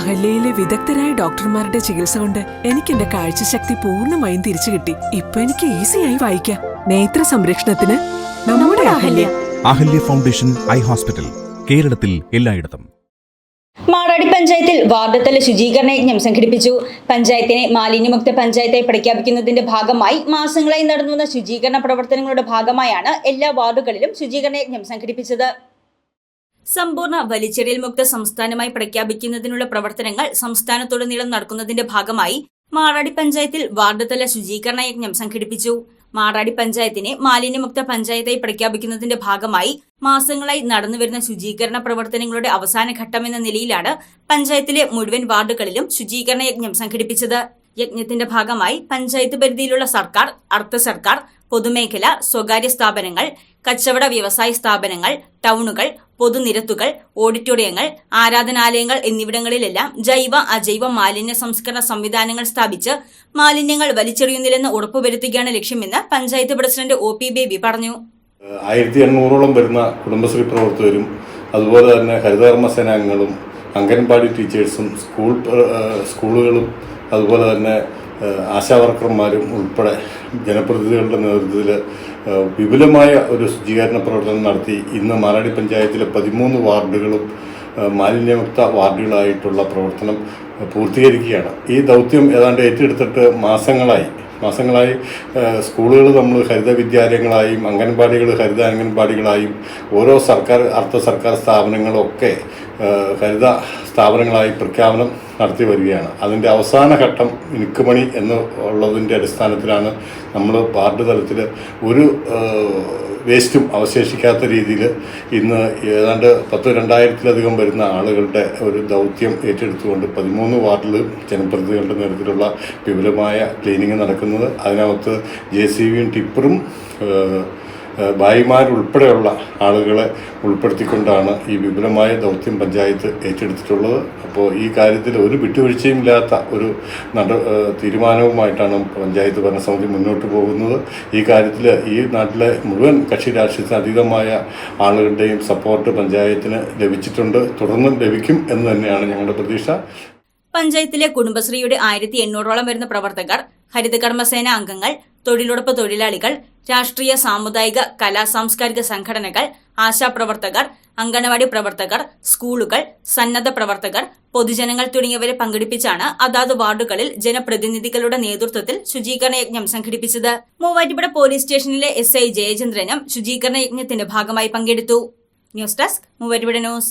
അഹല്യയിലെ വിദഗ്ധരായ ഡോക്ടർമാരുടെ ചികിത്സ കൊണ്ട് എനിക്ക് എന്റെ കാഴ്ചശക്തി പൂർണമായും തിരിച്ചു കിട്ടി. ഇപ്പൊ എനിക്ക് ഈസിയായി വായിക്കാം. നേത്ര സംരക്ഷണത്തിന് നമ്മുടെ Ahalya. Ahalya foundation eye hospital കേരളത്തിൽ എല്ലായിടത്തും. മാറാടി പഞ്ചായത്തിൽ വാർഡ് തല ശുചീകരണ യജ്ഞം സംഘടിപ്പിച്ചു. പഞ്ചായത്തിനെ മാലിന്യമുക്ത പഞ്ചായത്തായി പ്രഖ്യാപിക്കുന്നതിന്റെ ഭാഗമായി മാസങ്ങളായി നടന്നുവന്ന ശുചീകരണ പ്രവർത്തനങ്ങളുടെ ഭാഗമായാണ് എല്ലാ വാർഡുകളിലും ശുചീകരണ യജ്ഞം സംഘടിപ്പിച്ചത്. സമ്പൂർണ വലിച്ചെറിയൽ മുക്ത സംസ്ഥാനമായി പ്രഖ്യാപിക്കുന്നതിനുള്ള പ്രവർത്തനങ്ങൾ സംസ്ഥാനത്തുടനീളം നടക്കുന്നതിന്റെ ഭാഗമായി മാറാടി പഞ്ചായത്തിൽ വാർഡ് തല ശുചീകരണ യജ്ഞം സംഘടിപ്പിച്ചു. മാറാടി പഞ്ചായത്തിനെ മാലിന്യമുക്ത പഞ്ചായത്തായി പ്രഖ്യാപിക്കുന്നതിന്റെ ഭാഗമായി മാസങ്ങളായി നടന്നുവരുന്ന ശുചീകരണ പ്രവർത്തനങ്ങളുടെ അവസാന ഘട്ടം എന്ന നിലയിലാണ് പഞ്ചായത്തിലെ മുഴുവൻ വാർഡുകളിലും ശുചീകരണ യജ്ഞം സംഘടിപ്പിച്ചത്. യജ്ഞത്തിന്റെ ഭാഗമായി പഞ്ചായത്ത് പരിധിയിലുള്ള സർക്കാർ അർദ്ധ സർക്കാർ പൊതുമേഖല സ്വകാര്യ സ്ഥാപനങ്ങൾ കച്ചവട വ്യവസായ സ്ഥാപനങ്ങൾ ടൗണുകൾ പൊതുനിരത്തുകൾ ഓഡിറ്റോറിയങ്ങൾ ആരാധനാലയങ്ങൾ എന്നിവിടങ്ങളിലെല്ലാം ജൈവ അജൈവ മാലിന്യ സംസ്കരണ സംവിധാനങ്ങൾ സ്ഥാപിച്ച് മാലിന്യങ്ങൾ വലിച്ചെറിയുന്നില്ലെന്ന് ഉറപ്പുവരുത്തുകയാണ് ലക്ഷ്യമെന്ന് panchayat president O P Baby പറഞ്ഞു. ആയിരത്തി എണ്ണൂറോളം വരുന്ന കുടുംബശ്രീ പ്രവർത്തകരും അതുപോലെ തന്നെ ഹരിതകർമ്മ സേനാംഗങ്ങളും അംഗൻവാടി ടീച്ചേഴ്സും സ്കൂൾ സ്കൂളുകളും അതുപോലെ തന്നെ ആശാവർക്കർമാരും ഉൾപ്പെടെ ജനപ്രതിനിധികളുടെ നേതൃത്വത്തിൽ വിപുലമായ ഒരു ശുചീകരണ പ്രവർത്തനം നടത്തി ഇന്ന് മാറാടി പഞ്ചായത്തിലെ പതിമൂന്ന് വാർഡുകളും മാലിന്യമുക്ത വാർഡുകളായിട്ടുള്ള പ്രവർത്തനം പൂർത്തീകരിക്കുകയാണ്. ഈ ദൗത്യം ഏതാണ്ട് ഏറ്റെടുത്തിട്ട് മാസങ്ങളായി. മാസങ്ങളായി സ്കൂളുകൾ നമ്മൾ ഹരിത വിദ്യാലയങ്ങളായും അംഗൻവാടികൾ ഹരിത അംഗൻവാടികളായും ഓരോ സർക്കാർ അർദ്ധ സർക്കാർ സ്ഥാപനങ്ങളൊക്കെ ഹരിത സ്ഥാപനങ്ങളായി പ്രഖ്യാപനം നടത്തി വരികയാണ്. അതിന്റെ അവസാന ഘട്ടം മിനുക്കുമണി എന്ന് ഉള്ളതിന്റെ അടിസ്ഥാനത്തിലാണ് നമ്മൾ വാർഡ് തലത്തിൽ ഒരു വേസ്റ്റും അവശേഷിക്കാത്ത രീതിയിൽ ഇന്ന് ഏതാണ്ട് പത്ത് രണ്ടായിരത്തിലധികം വരുന്ന ആളുകളുടെ ഒരു ദൗത്യം ഏറ്റെടുത്തുകൊണ്ട് പതിമൂന്ന് വാർഡിൽ ജനപ്രതിനിധികളുടെ നേതൃത്വത്തിലുള്ള വിപുലമായ ക്ലീനിങ് നടക്കുന്നത്. അതിനകത്ത് ജെ സി ബിയും ടിപ്പറും ഭായിമാരുൾപ്പെടെയുള്ള ആളുകളെ ഉൾപ്പെടുത്തിക്കൊണ്ടാണ് ഈ വിപുലമായ ദൗത്യം പഞ്ചായത്ത് ഏറ്റെടുത്തിട്ടുള്ളത്. അപ്പോൾ ഈ കാര്യത്തിൽ ഒരു വിട്ടുവീഴ്ചയും ഇല്ലാത്ത ഒരു നട തീരുമാനവുമായിട്ടാണ് പഞ്ചായത്ത് ഭരണസമിതി മുന്നോട്ട് പോകുന്നത്. ഈ കാര്യത്തിൽ ഈ നാട്ടിലെ മുഴുവൻ കക്ഷി രാഷ്ട്രീയത്തിന് അതീതമായ ആളുകളുടെയും സപ്പോർട്ട് പഞ്ചായത്തിന് ലഭിച്ചിട്ടുണ്ട്. തുടർന്നും ലഭിക്കും എന്ന് തന്നെയാണ് ഞങ്ങളുടെ പ്രതീക്ഷ. പഞ്ചായത്തിലെ കുടുംബശ്രീയുടെ ആയിരത്തി എണ്ണൂറോളം വരുന്ന പ്രവർത്തകർ ഹരിതകർമ്മസേന അംഗങ്ങൾ തൊഴിലുറപ്പ് തൊഴിലാളികൾ രാഷ്ട്രീയ സാമുദായിക കലാ സാംസ്കാരിക സംഘടനകൾ ആശാപ്രവർത്തകർ അങ്കണവാടി പ്രവർത്തകർ സ്കൂളുകൾ സന്നദ്ധ പ്രവർത്തകർ പൊതുജനങ്ങൾ തുടങ്ങിയവരെ പങ്കെടുപ്പിച്ചാണ് അതാത് വാർഡുകളിൽ ജനപ്രതിനിധികളുടെ നേതൃത്വത്തിൽ ശുചീകരണ യജ്ഞം സംഘടിപ്പിച്ചത്. മൂവാറ്റുപുഴ പോലീസ് സ്റ്റേഷനിലെ എസ് ഐ ജയചന്ദ്രനും ശുചീകരണ യജ്ഞത്തിന്റെ ഭാഗമായി പങ്കെടുത്തു. News desk Muvattupuzha news.